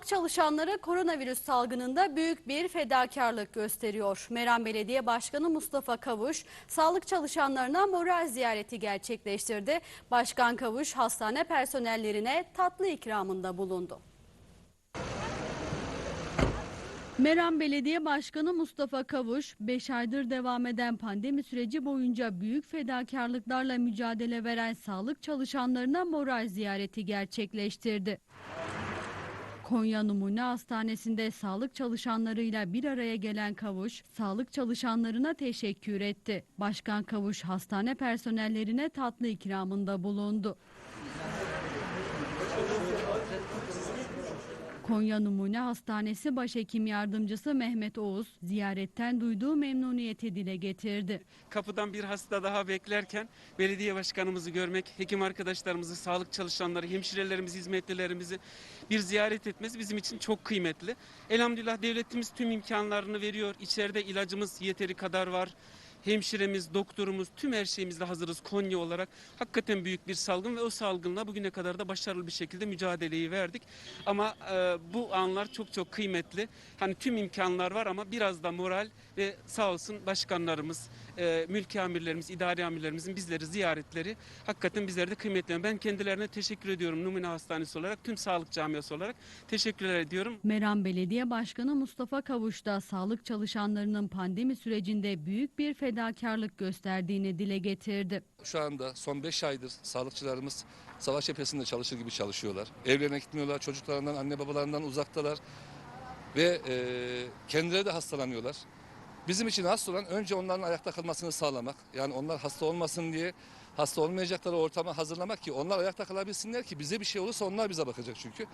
Sağlık çalışanları koronavirüs salgınında büyük bir fedakarlık gösteriyor. Meram Belediye Başkanı Mustafa Kavuş, sağlık çalışanlarına moral ziyareti gerçekleştirdi. Başkan Kavuş, hastane personellerine tatlı ikramında bulundu. Meram Belediye Başkanı Mustafa Kavuş, 5 aydır devam eden pandemi süreci boyunca büyük fedakarlıklarla mücadele veren sağlık çalışanlarına moral ziyareti gerçekleştirdi. Konya Numune Hastanesi'nde sağlık çalışanlarıyla bir araya gelen Kavuş, sağlık çalışanlarına teşekkür etti. Başkan Kavuş, hastane personellerine tatlı ikramında bulundu. Konya Numune Hastanesi Başhekim Yardımcısı Mehmet Oğuz, ziyaretten duyduğu memnuniyeti dile getirdi. Kapıdan bir hasta daha beklerken belediye başkanımızı görmek, hekim arkadaşlarımızı, sağlık çalışanları, hemşirelerimizi, hizmetlilerimizi bir ziyaret etmesi bizim için çok kıymetli. Elhamdülillah devletimiz tüm imkanlarını veriyor. İçeride ilacımız yeteri kadar var. Hemşiremiz, doktorumuz, tüm her şeyimizle hazırız Konya olarak. Hakikaten büyük bir salgın ve o salgınla bugüne kadar da başarılı bir şekilde mücadeleyi verdik. Ama e, bu anlar çok çok kıymetli. Hani tüm imkanlar var ama biraz da moral ve sağ olsun başkanlarımız, e, mülki amirlerimiz, idari amirlerimizin bizleri ziyaretleri hakikaten bizlere de kıymetli. Ben kendilerine teşekkür ediyorum Numune Hastanesi olarak, tüm sağlık camiası olarak teşekkürler ediyorum. Meram Belediye Başkanı Mustafa Kavuş da sağlık çalışanlarının pandemi sürecinde büyük bir fedakarlık gösterdiğini dile getirdi. Şu anda son 5 aydır sağlıkçılarımız savaş cephesinde çalışır gibi çalışıyorlar. Evlerine gitmiyorlar, çocuklarından, anne babalarından uzaktalar ve e, kendileri de hastalanıyorlar. Bizim için hasta olan önce onların ayakta kalmasını sağlamak. Yani onlar hasta olmasın diye hasta olmayacakları ortamı hazırlamak ki onlar ayakta kalabilsinler ki bize bir şey olursa onlar bize bakacak çünkü.